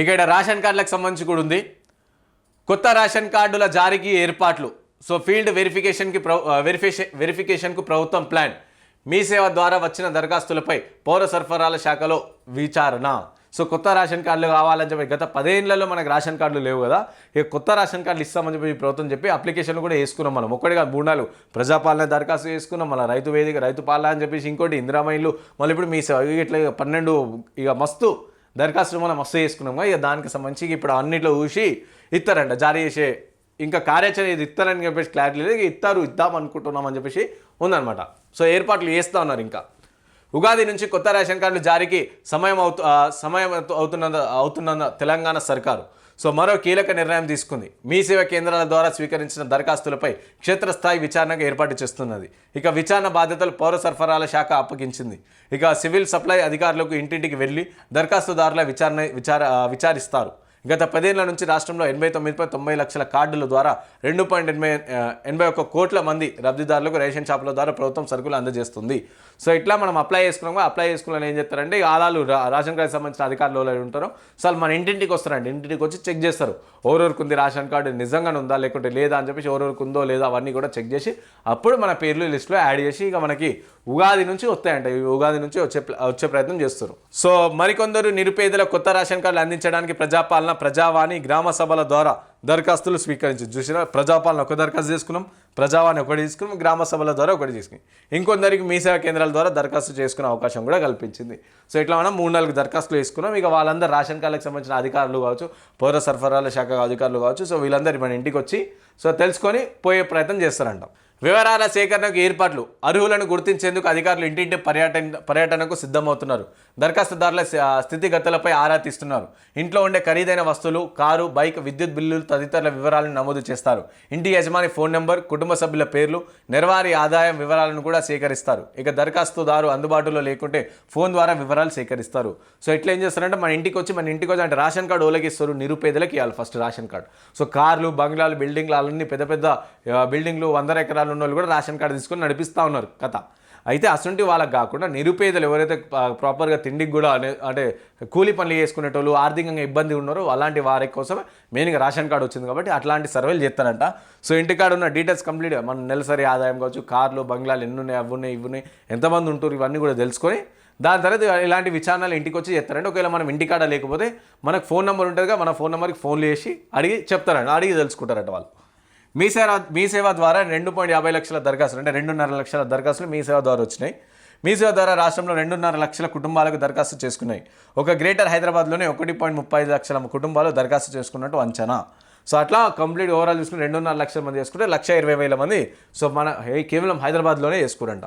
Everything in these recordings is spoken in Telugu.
ఇక ఇక్కడ రేషన్ కార్డులకు సంబంధించి కూడా ఉంది. కొత్త రేషన్ కార్డుల జారీకి ఏర్పాట్లు. సో ఫీల్డ్ వెరిఫికేషన్కి ప్ర వెరిఫికేషన్ వెరిఫికేషన్కు ప్రభుత్వం ప్లాన్. మీ సేవ ద్వారా వచ్చిన దరఖాస్తులపై పౌర సరఫరాల శాఖలో విచారణ. సో కొత్త రేషన్ కార్డులు కావాలని చెప్పి గత పదేళ్ళలో మనకు రేషన్ కార్డులు లేవు కదా. ఇక కొత్త రేషన్ కార్డులు ఇస్తామని చెప్పి ప్రభుత్వం చెప్పి అప్లికేషన్లు కూడా వేసుకున్నాం మనం. ఒక్కటిగా మూడు నాలుగు ప్రజాపాలన దరఖాస్తు చేసుకున్నాం మన రైతు వేదిక రైతు పాలన అని చెప్పేసి ఇంకోటి ఇందిరామైన్లు మళ్ళీ ఇప్పుడు మీ సేవ ఇట్లా ఇక పన్నెండు ఇక మస్తు దరఖాస్తులు మనం మస్తు చేసుకున్నాము ఇక దానికి సంబంధించి ఇప్పుడు అన్నిట్లో చూసి ఇస్తారంట. జారీ చేసే ఇంకా కార్యాచరణ ఇది ఇస్తారని చెప్పేసి క్లారిటీ లేదు. ఇస్తారు ఇద్దాం అనుకుంటున్నాం అని చెప్పేసి ఉందన్నమాట. సో ఏర్పాట్లు చేస్తూ ఉన్నారు ఇంకా. ఉగాది నుంచి కొత్త రేషన్ కార్డులు జారీకి సమయం అవుతు సమయం అవుతున్న అవుతున్న తెలంగాణ సర్కారు. సో మరో కీలక నిర్ణయం తీసుకుంది. మీ సేవ కేంద్రాల ద్వారా స్వీకరించిన దరఖాస్తులపై క్షేత్రస్థాయి విచారణకు ఏర్పాటు చేస్తున్నది. ఇక విచారణ బాధ్యతలు పౌర సరఫరాల శాఖ అప్పగించింది. ఇక సివిల్ సప్లై అధికారులకు ఇంటింటికి వెళ్ళి దరఖాస్తుదారుల విచారణ విచార విచారిస్తారు. గత పదేళ్ళ నుంచి రాష్ట్రంలో ఎనభై తొమ్మిది పాయింట్ తొంభై లక్షల కార్డుల ద్వారా రెండు పాయింట్ ఎనభై ఎనభై ఒక్క కోట్ల మంది లబ్ధిదారులకు రేషన్ షాపుల ద్వారా ప్రభుత్వం సరుకులు అందజేస్తుంది. సో ఇట్లా మనం అప్లై చేసుకున్నాము అప్లై చేసుకున్న ఏం చేస్తారంటే ఈ ఆదాలు రేషన్ కార్డు సంబంధించిన అధికారులు ఉంటారు ఉంటారో మన ఇంటింటికి వస్తారండి. ఇంటింటికి వచ్చి చెక్ చేస్తారు. ఎవరెవరికి ఉంది రేషన్ కార్డు నిజంగానే ఉందా లేకుంటే లేదా అని చెప్పేసి ఎవరెవరికి ఉందో లేదా అవన్నీ కూడా చెక్ చేసి అప్పుడు మన పేర్లు లిస్టులో యాడ్ చేసి ఇక మనకి ఉగాది నుంచి వస్తాయంట. ఈ ఉగాది నుంచి వచ్చే వచ్చే ప్రయత్నం చేస్తారు. సో మరికొందరు నిరుపేదల కొత్త రేషన్ కార్డులు అందించడానికి ప్రజాపాలన ప్రజావాణి గ్రామ సభల ద్వారా దరఖాస్తులు స్వీకరించి చూసిన ప్రజాపాలన ఒక దరఖాస్తు చేసుకున్నాం ప్రజావాణి ఒకటి తీసుకున్నాం గ్రామ సభల ద్వారా ఒకటి తీసుకున్నాం. ఇంకొందరికి మీ సేవా కేంద్రాల ద్వారా దరఖాస్తు చేసుకునే అవకాశం కూడా కల్పించింది. సో ఇట్లా మనం మూడు నాలుగు దరఖాస్తులు వేసుకున్నాం. ఇక వాళ్ళందరూ రేషన్ కార్డులకు సంబంధించిన అధికారులు కావచ్చు పౌర సరఫరాల శాఖ అధికారులు కావచ్చు సో వీళ్ళందరూ మన ఇంటికి వచ్చి సో తెలుసుకొని పోయే ప్రయత్నం చేస్తారంట. వివరాల సేకరణకు ఏర్పాట్లు అర్హులను గుర్తించేందుకు అధికారులు ఇంటింటి పర్యటన పర్యటనకు సిద్ధమవుతున్నారు. దరఖాస్తుదారుల స్థితిగతులపై ఆరా తీస్తున్నారు. ఇంట్లో ఉండే ఖరీదైన వస్తువులు కారు బైక్ విద్యుత్ బిల్లులు తదితరుల వివరాలను నమోదు చేస్తారు. ఇంటి యజమాని ఫోన్ నెంబర్ కుటుంబ సభ్యుల పేర్లు నెరవారీ ఆదాయం వివరాలను కూడా సేకరిస్తారు. ఇక దరఖాస్తుదారు అందుబాటులో లేకుంటే ఫోన్ ద్వారా వివరాలు సేకరిస్తారు. సో ఇట్లా ఏం చేస్తారంటే మన ఇంటికి వచ్చి మన ఇంటికి వచ్చి అంటే రేషన్ కార్డు ఓలకి ఇస్తారు నిరుపేదలకి ఇవ్వాలి ఫస్ట్ రేషన్ కార్డు. సో కార్లు బంగ్లాలు బిల్డింగ్లు అన్నీ పెద్ద పెద్ద బిల్డింగ్లు వందల ఎకరాలు ఉన్న వాళ్ళు కూడా రేషన్ కార్డు తీసుకొని నడిపిస్తూ ఉన్నారు కథ. అయితే అసంటి వాళ్ళకి కాకుండా నిరుపేదలు ఎవరైతే ప్రాపర్గా తిండికి కూడా అంటే కూలీ పనులు చేసుకునేటోళ్ళు ఆర్థికంగా ఇబ్బంది ఉన్నారో అలాంటి వారి కోసం మెయిన్గా రేషన్ కార్డు వచ్చింది కాబట్టి అట్లాంటి సర్వేలు చేస్తారంట. సో ఇంటికాడ ఉన్న డీటెయిల్స్ కంప్లీట్గా మన నెలసరి ఆదాయం కావచ్చు కార్లు బంగ్లాలు ఎన్ని ఉన్నాయి అవి ఉన్నాయి ఇవి ఉన్నాయి ఎంతమంది ఉంటారు ఇవన్నీ కూడా తెలుసుకొని దాని తర్వాత ఇలాంటి విచారణలు ఇంటికి వచ్చి చెప్తారంటే ఒకవేళ మనం ఇంటికాడ లేకపోతే మనకు ఫోన్ నెంబర్ ఉంటుందిగా మన ఫోన్ నెంబర్కి ఫోన్లు చేసి అడిగి చెప్తారంట అడిగి తెలుసుకుంటారట వాళ్ళు. మీ సేవ మీ సేవ ద్వారా రెండు పాయింట్ యాభై లక్షల దరఖాస్తులు అంటే రెండున్నర లక్షల దరఖాస్తులు మీ సేవ ద్వారా వచ్చినాయి. మీ సేవ ద్వారా రాష్ట్రంలో రెండున్నర లక్షల కుటుంబాలకు దరఖాస్తు చేసుకున్నాయి. ఒక గ్రేటర్ హైదరాబాద్లోనే ఒకటి పాయింట్ ముప్పై ఐదు లక్షల కుటుంబాలు దరఖాస్తు చేసుకున్నట్టు అంచనా. సో అట్లా కంప్లీట్ ఓవరాల్ చూసుకుని రెండున్నర లక్షల మంది చేసుకుంటే లక్ష ఇరవై వేల మంది. సో మన కేవలం హైదరాబాద్లోనే చేసుకురంట.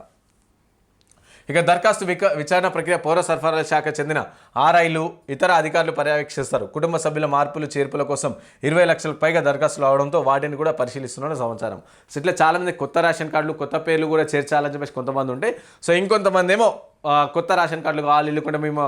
ఇక దరఖాస్తు విక విచారణ ప్రక్రియ పౌర సరఫరాల శాఖ చెందిన ఆర్ఐలు ఇతర అధికారులు పర్యవేక్షిస్తారు. కుటుంబ సభ్యుల మార్పులు చేర్పుల కోసం ఇరవై లక్షలకు పైగా దరఖాస్తులు అవడంతో వాటిని కూడా పరిశీలిస్తున్న సమాచారం. సో ఇట్లా చాలామంది కొత్త రేషన్ కార్డులు కొత్త పేర్లు కూడా చేర్చాలని చెప్పేసి కొంతమంది ఉంటే సో ఇంకొంతమంది ఏమో కొత్త రేషన్ కార్డులు కావాలి లేకుంటే మేము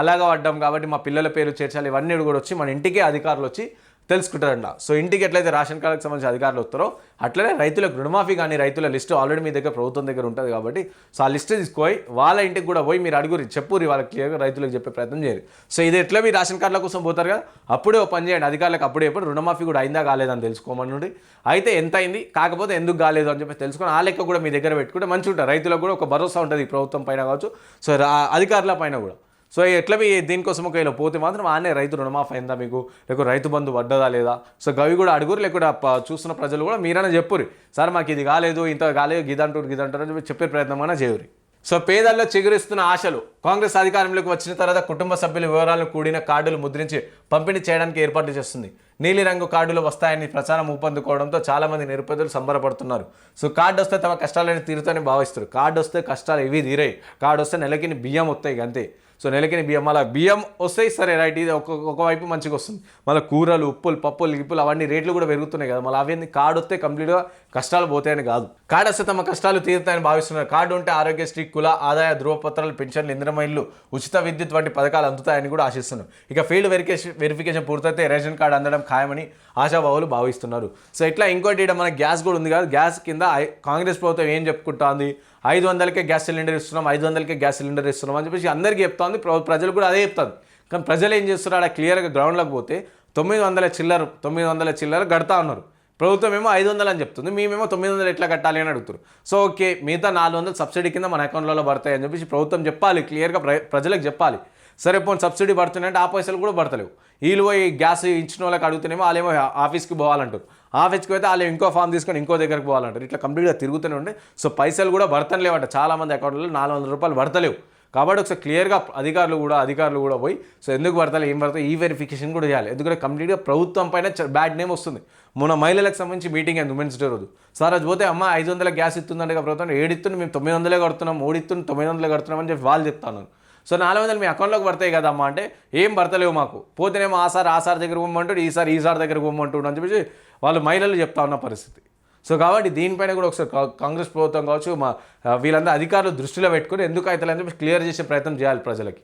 అలాగా పడ్డాం కాబట్టి మా పిల్లల పేరు చేర్చాలి ఇవన్నీ కూడా వచ్చి మన ఇంటికే అధికారులు వచ్చి తెలుసుకుంటారంట. సో ఇంటికి ఎట్లయితే రేషన్ కార్డుకి సంబంధించిన అధికారులు వస్తారో అట్లనే రైతులకు రుణమాఫీ కానీ రైతుల లిస్టు ఆల్రెడీ మీ దగ్గర ప్రభుత్వం దగ్గర ఉంటుంది కాబట్టి సో ఆ లిస్ట్ తీసుకుపోయి వాళ్ళ ఇంటికి కూడా పోయి మీరు అడుగురి చెప్పురి వాళ్ళకి క్లియర్గా రైతులకు చెప్పే ప్రయత్నం చేయరు సో ఇది ఎట్లా మీరు రేషన్ కార్డుల కోసం పోతారు కదా అప్పుడే ఓ పని చేయండి. అధికారులకు అప్పుడే ఎప్పుడు రుణమాఫీ కూడా అయిందా కాలేదని తెలుసుకోమని అయితే ఎంత అయింది కాకపోతే ఎందుకు కాలేదు అని చెప్పి తెలుసుకొని ఆ లెక్క కూడా మీ దగ్గర పెట్టుకుంటే మంచి ఉంటుంది రైతులకు కూడా ఒక భరోసా ఉంటుంది ఈ ప్రభుత్వం పైన కావచ్చు. సో అధికారుల పైన కూడా. సో ఎట్లా మీ దీనికోసం ఒకవేళ పోతే మాత్రం ఆనే రైతు రుణమాఫీ అయిందా మీకు? లేకపోతే రైతు బంధు పడ్డదా లేదా? సో గవి కూడా అడుగురు లేకుండా చూస్తున్న ప్రజలు కూడా మీరైనా చెప్పురి సార్ మాకు ఇది కాలేదు ఇంత కాలేదు గిదంటారు గిదంటారు అని చెప్పే ప్రయత్నం అయినా చేయరు సో పేదల్లో చిగురిస్తున్న ఆశలు కాంగ్రెస్ అధికారంలోకి వచ్చిన తర్వాత కుటుంబ సభ్యుల వివరాలను కూడిన కార్డులు ముద్రించి పంపిణీ చేయడానికి ఏర్పాట్లు చేస్తుంది. నీలిరంగు కార్డులు వస్తాయని ప్రచారం ఊపందుకోవడంతో చాలామంది నిరుపేదలు సంబరపడుతున్నారు. సో కార్డు వస్తే తమ కష్టాలని తీరుతాయని భావిస్తారు. కార్డు వస్తే కష్టాలు ఇవి తీరాయి. కార్డు వస్తే నెలకిని బియ్యం వస్తాయి అంతే. సో నెలకిని బియ్యం మళ్ళీ బియ్యం వస్తాయి సరే రైట్ ఇది ఒక ఒకవైపు మంచిగా వస్తుంది. మళ్ళీ కూరలు ఉప్పులు పప్పులు గిప్పులు అవన్నీ రేట్లు కూడా పెరుగుతున్నాయి కదా. మళ్ళీ అవన్నీ కార్డు వస్తే కంప్లీట్గా కష్టాలు పోతాయని కాదు. కార్డు వస్తే తమ కష్టాలు తీరుతాయని భావిస్తున్నారు. కార్డు ఉంటే ఆరోగ్యశ్రీ కుల ఆదాయ ధృవపత్రాలు పెన్షన్లు ఇంద్రమైన్లు ఉచిత విద్యుత్ వంటి పథకాలు అందుతాయని కూడా ఆశిస్తున్నారు. ఇక ఫీల్డ్ వెరికేషన్ వెరిఫికేషన్ పూర్తయితే రేషన్ కార్డు అందడం ఖాయమని ఆశాభావులు భావిస్తున్నారు. సో ఇట్లా ఇంకోటి ఈడ మన గ్యాస్ కూడా ఉంది కాదు. గ్యాస్ కింద కాంగ్రెస్ ప్రభుత్వం ఏం చెప్పుకుంటుంది? ఐదు వందలకే గ్యాస్ సిలిండర్ ఇస్తున్నాం ఐదు వందలకే గ్యాస్ సిలిండర్ ఇస్తున్నాం అని చెప్పేసి అందరికీ చెప్తోంది. ప్రజలు కూడా అదే చెప్తుంది కానీ ప్రజలు ఏం చేస్తున్నారు? అక్కడ క్లియర్గా గ్రౌండ్లోకి పోతే తొమ్మిది వందల చిల్లర తొమ్మిది వందల చిల్లర కడతా ఉన్నారు. ప్రభుత్వం ఏమో ఐదు వందలు అని చెప్తుంది. మేమేమో తొమ్మిది వందలు ఎట్లా కట్టాలి అని అడుగుతారు సో ఓకే మిగతా నాలుగు వందలు సబ్సిడీ కింద మన అకౌంట్లలో పడతాయి అని చెప్పేసి ప్రభుత్వం చెప్పాలి. క్లియర్గా ప్ర ప్రజలకు చెప్పాలి. సరే పోనీ సబ్సిడీ పడుతున్నాయంటే ఆ పైసలు కూడా పడతలేవు. వీళ్ళు పోయి గ్యాస్ ఇచ్చిన వాళ్ళకి అడుగుతున్నామో వాళ్ళేమో ఆఫీస్కి పోవాలంటారు. ఆఫీస్కి పోతే వాళ్ళు ఇంకో ఫామ్ తీసుకొని ఇంకో దగ్గరికి పోవాలంటారు. ఇట్లా కంప్లీట్గా తిరుగుతూనే ఉండే. సో పైసలు కూడా పడతలేవట. చాలా చాలామంది అకౌంట్లలో నాలుగు వందల రూపాయలు పడతలేవు. కాబట్టి ఒకసారి క్లియర్గా అధికారులు కూడా అధికారులు కూడా పోయి సో ఎందుకు పడతాయి ఏం పడతాయి ఈ వెరిఫికేషన్ కూడా చేయాలి. ఎందుకంటే కంప్లీట్గా ప్రభుత్వం పైన బ్యాడ్ నేమ్ వస్తుంది. మొన్న మహిళలకు సంబంధించి మీటింగ్ అయింది ఉమెన్స్ డే రోజు. సార్ అది పోతే అమ్మ ఐదు వందల గ్యాస్ ఇస్తుందంటే ప్రభుత్వం ఏడిస్తుంది మేము తొమ్మిది వందలే కడుతున్నాం ఓడిస్తుంది తొమ్మిది వందలు కడుతున్నాం అని చెప్పి వాళ్ళు చెప్తాను సో నాలుగు వందలు మీ అకౌంట్లోకి పడతాయి కదా అంటే ఏం పడతలేవు మాకు. పోతేనేమో ఆ సార్ ఆ సార్ దగ్గర పోమంటాడు ఈ సార్ ఈ సార్ దగ్గర పోమంటాడు అని చెప్పేసి వాళ్ళు మహిళలు చెప్తా ఉన్న పరిస్థితి. సో కాబట్టి దీనిపైన కూడా ఒకసారి కా- కాంగ్రెస్ ప్రభుత్వం కావచ్చు మా వీళ్ళందరూ అధికారులు దృష్టిలో పెట్టుకుని ఎందుకు అవుతలేదని చెప్పి క్లియర్ చేసే ప్రయత్నం చేయాలి ప్రజలకి.